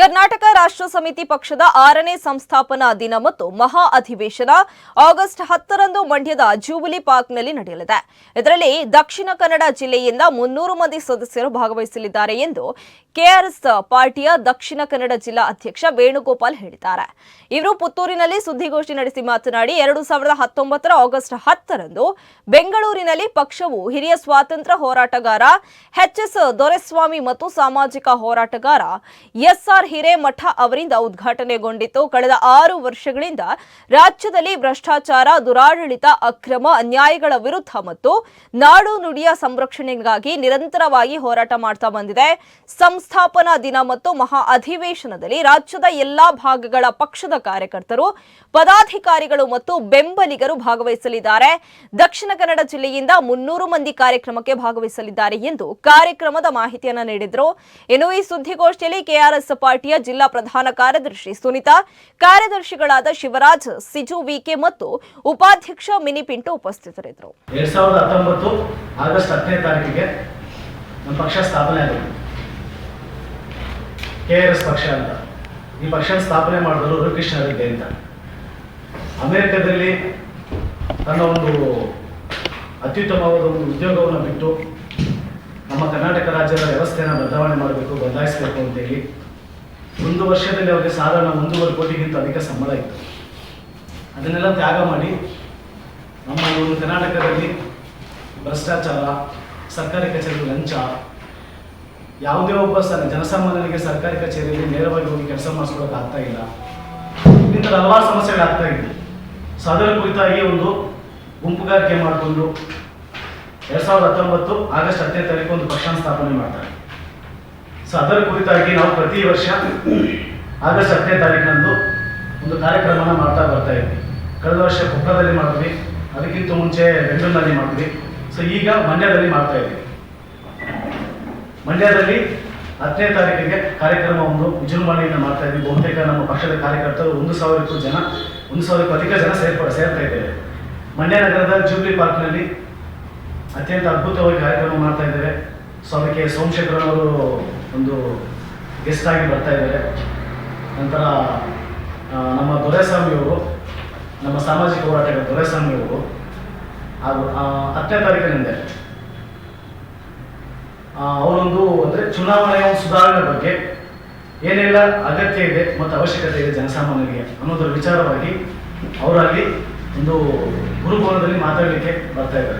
ಕರ್ನಾಟಕ ರಾಷ್ಟ್ರ ಸಮಿತಿ ಪಕ್ಷದ ಆರನೇ ಸಂಸ್ಥಾಪನಾ ದಿನ ಮತ್ತು ಮಹಾ ಅಧಿವೇಶನ ಆಗಸ್ಟ್ ಹತ್ತರಂದು ಮಂಡ್ಯದ ಜೂಬಿಲಿ ಪಾರ್ಕ್ನಲ್ಲಿ ನಡೆಯಲಿದೆ. ಇದರಲ್ಲಿ ದಕ್ಷಿಣ ಕನ್ನಡ ಜಿಲ್ಲೆಯಿಂದ ಮುನ್ನೂರು ಮಂದಿ ಸದಸ್ಯರು ಭಾಗವಹಿಸಲಿದ್ದಾರೆ ಎಂದು ಕೆಆರ್ಎಸ್ ಪಾರ್ಟಿಯ ದಕ್ಷಿಣ ಕನ್ನಡ ಜಿಲ್ಲಾ ಅಧ್ಯಕ್ಷ ವೇಣುಗೋಪಾಲ್ ಹೇಳಿದ್ದಾರೆ. ಇವರು ಪುತ್ತೂರಿನಲ್ಲಿ ಸುದ್ದಿಗೋಷ್ಠಿ ನಡೆಸಿ ಮಾತನಾಡಿ, ಎರಡು ಸಾವಿರದ ಹತ್ತೊಂಬತ್ತರ ಆಗಸ್ಟ್ ಹತ್ತರಂದು ಬೆಂಗಳೂರಿನಲ್ಲಿ ಪಕ್ಷವು ಹಿರಿಯ ಸ್ವಾತಂತ್ರ್ಯ ಹೋರಾಟಗಾರ ಎಚ್ಎಸ್ ದೊರೆಸ್ವಾಮಿ ಮತ್ತು ಸಾಮಾಜಿಕ ಹೋರಾಟಗಾರ ಎಸ್ಆರ್ ಹಿರೇಮಠ ಅವರಿಂದ ಉದ್ಘಾಟನೆಗೊಂಡಿತ್ತು ಕಳೆದ ಆರು ವರ್ಷಗಳಿಂದ ರಾಜ್ಯದಲ್ಲಿ ಭ್ರಷ್ಟಾಚಾರ, ದುರಾಡಳಿತ, ಅಕ್ರಮ, ಅನ್ಯಾಯಗಳ ವಿರುದ್ಧ ಮತ್ತು ನಾಡು ನುಡಿಯ ಸಂರಕ್ಷಣೆಗಾಗಿ ನಿರಂತರವಾಗಿ ಹೋರಾಟ ಮಾಡ್ತಾ ಬಂದಿದೆ. ಸಂಸ್ಥಾಪನಾ ದಿನ ಮತ್ತು ಮಹಾ ಅಧಿವೇಶನದಲ್ಲಿ ರಾಜ್ಯದ ಎಲ್ಲಾ ಭಾಗಗಳ ಪಕ್ಷದ ಕಾರ್ಯಕರ್ತರು, ಪದಾಧಿಕಾರಿಗಳು ಮತ್ತು ಬೆಂಬಲಿಗರು ಭಾಗವಹಿಸಲಿದ್ದಾರೆ. ದಕ್ಷಿಣ ಕನ್ನಡ ಜಿಲ್ಲೆಯಿಂದ ಮುನ್ನೂರು ಮಂದಿ ಕಾರ್ಯಕ್ರಮಕ್ಕೆ ಭಾಗವಹಿಸಲಿದ್ದಾರೆ ಎಂದು ಕಾರ್ಯಕ್ರಮದ ಮಾಹಿತಿಯನ್ನು ನೀಡಿದರು. ಇನ್ನು ಈ ಸುದ್ದಿಗೋಷ್ಠಿಯಲ್ಲಿ ಕೆಆರ್ಎಸ್ ಪಾರ್ಟಿಯ ಜಿಲ್ಲಾ ಪ್ರಧಾನ ಕಾರ್ಯದರ್ಶಿ ಸುನಿತಾ, ಕಾರ್ಯದರ್ಶಿಗಳಾದ ಶಿವರಾಜ್, ಸಿಜು ವಿಕೆ ಮತ್ತು ಉಪಾಧ್ಯಕ್ಷ ಮಿನಿ ಪಿಂಟು ಉಪಸ್ಥಿತರಿದ್ದರು. ಎರಡ್ ಸಾವಿರದ ಹತ್ತೊಂಬತ್ತು ಆಗಸ್ಟ್ ಹತ್ತನೇ ತಾರೀಕಿಗೆ ನಮ್ಮ ಪಕ್ಷ ಸ್ಥಾಪನೆ ಆಗಿದೆ. ಕೆ ಪಕ್ಷ ಅಂತ. ಈ ಪಕ್ಷ ಸ್ಥಾಪನೆ ಮಾಡಿದ್ರು ರವಿಕೃಷ್ಣ ಹೆಗಡೆ ಅಂತ. ಅಮೆರಿಕದಲ್ಲಿ ತನ್ನ ಒಂದು ಅತ್ಯುತ್ತಮವಾದ ಒಂದು ಉದ್ಯೋಗವನ್ನು ಬಿಟ್ಟು ನಮ್ಮ ಕರ್ನಾಟಕ ರಾಜ್ಯದ ವ್ಯವಸ್ಥೆಯನ್ನು ಬದಲಾವಣೆ ಮಾಡಬೇಕು, ಬದಲಾಯಿಸಬೇಕು ಅಂತೇಳಿ ಒಂದು ವರ್ಷದಲ್ಲಿ ಅವರಿಗೆ ಸಾಧಾರಣ ಒಂದೂವರೆ ಕೋಟಿಗಿಂತ ಅಧಿಕ ಸಂಬಳ ಇತ್ತು. ಅದನ್ನೆಲ್ಲ ತ್ಯಾಗ ಮಾಡಿ ನಮ್ಮ ಒಂದು ಕರ್ನಾಟಕದಲ್ಲಿ ಭ್ರಷ್ಟಾಚಾರ, ಸರ್ಕಾರಿ ಕಚೇರಿ ಲಂಚ, ಯಾವುದೇ ಒಬ್ಬ ಜನಸಾಮಾನ್ಯರಿಗೆ ಸರ್ಕಾರಿ ಕಚೇರಿಯಲ್ಲಿ ನೇರವಾಗಿ ಹೋಗಿ ಕೆಲಸ ಮಾಡಿಸ್ಕೊಳ್ಳೋಕೆ ಆಗ್ತಾ ಇಲ್ಲ. ಇಂಥದ್ದು ಹಲವಾರು ಸಮಸ್ಯೆಗಳು ಆಗ್ತಾ ಸೊ ಅದರ ಕುರಿತಾಗಿ ಒಂದು ಗುಂಪುಗಾರಿಕೆ ಮಾಡಿಕೊಂಡು ಎರಡ್ ಸಾವಿರದ ಹತ್ತೊಂಬತ್ತು ಆಗಸ್ಟ್ ಹತ್ತನೇ ತಾರೀಕು ಒಂದು ಪಕ್ಷ ಸ್ಥಾಪನೆ ಮಾಡ್ತಾರೆ. ಸೊ ಅದರ ಕುರಿತಾಗಿ ನಾವು ಪ್ರತಿ ವರ್ಷ ಆಗಸ್ಟ್ ಹತ್ತನೇ ತಾರೀಕಿನಂದು ಒಂದು ಕಾರ್ಯಕ್ರಮನ ಮಾಡ್ತಾ ಬರ್ತಾ ಇದ್ವಿ. ಕಳೆದ ವರ್ಷ ಕೊಪ್ಪಳದಲ್ಲಿ ಮಾಡಿದ್ವಿ. ಅದಕ್ಕಿಂತ ಮುಂಚೆ ಬೆಂಗಳೂರಿನಲ್ಲಿ ಮಾಡಿದ್ವಿ. ಸೊ ಈಗ ಮಂಡ್ಯದಲ್ಲಿ ಮಾಡ್ತಾ ಇದ್ವಿ. ಮಂಡ್ಯದಲ್ಲಿ ಹತ್ತನೇ ತಾರೀಕಿಗೆ ಕಾರ್ಯಕ್ರಮ ಒಂದು ವಿಜೃಂಭಣೆಯಿಂದ ಮಾಡ್ತಾ ಇದ್ವಿ. ಬಹುತೇಕ ನಮ್ಮ ಪಕ್ಷದ ಕಾರ್ಯಕರ್ತರು ಒಂದು ಸಾವಿರಕ್ಕೂ ಜನ, ಒಂದು ಸಾವಿರಕ್ಕೂ ಅಧಿಕ ಜನ ಸೇರ್ಪ, ಸೇರ್ತಾ ಇದ್ದೇವೆ ಮಂಡ್ಯ ನಗರದ ಜೂಬ್ಲಿ ಪಾರ್ಕ್ನಲ್ಲಿ ಅತ್ಯಂತ ಅದ್ಭುತವಾಗಿ ಕಾರ್ಯಕ್ರಮ ಮಾಡ್ತಾ ಇದ್ದೇವೆ ಸೊ ಅದಕ್ಕೆ ಸೋಮಶೇಖರವರು ಒಂದು ಗೆಸ್ಟ್ ಆಗಿ ಬರ್ತಾ ಇದ್ದಾರೆ. ನಂತರ ನಮ್ಮ ದೊರೆಸ್ವಾಮಿ ಅವರು, ನಮ್ಮ ಸಾಮಾಜಿಕ ಹೋರಾಟಗಾರ ದೊರೆಸ್ವಾಮಿ ಅವರು, ಹಾಗೂ ಹತ್ತನೇ ತಾರೀಕಿನಿಂದ ಅವರೊಂದು ಅಂದರೆ ಚುನಾವಣೆಯ ಸುಧಾರಣೆ ಬಗ್ಗೆ ಏನೆಲ್ಲ ಅಗತ್ಯ ಇದೆ ಮತ್ತು ಅವಶ್ಯಕತೆ ಇದೆ ಜನಸಾಮಾನ್ಯರಿಗೆ ಅನ್ನೋದರ ವಿಚಾರವಾಗಿ ಅವರಲ್ಲಿ ಒಂದು ಗುರುಭವನದಲ್ಲಿ ಮಾತಾಡಲಿಕ್ಕೆ ಬರ್ತಾ ಇದ್ದಾರೆ.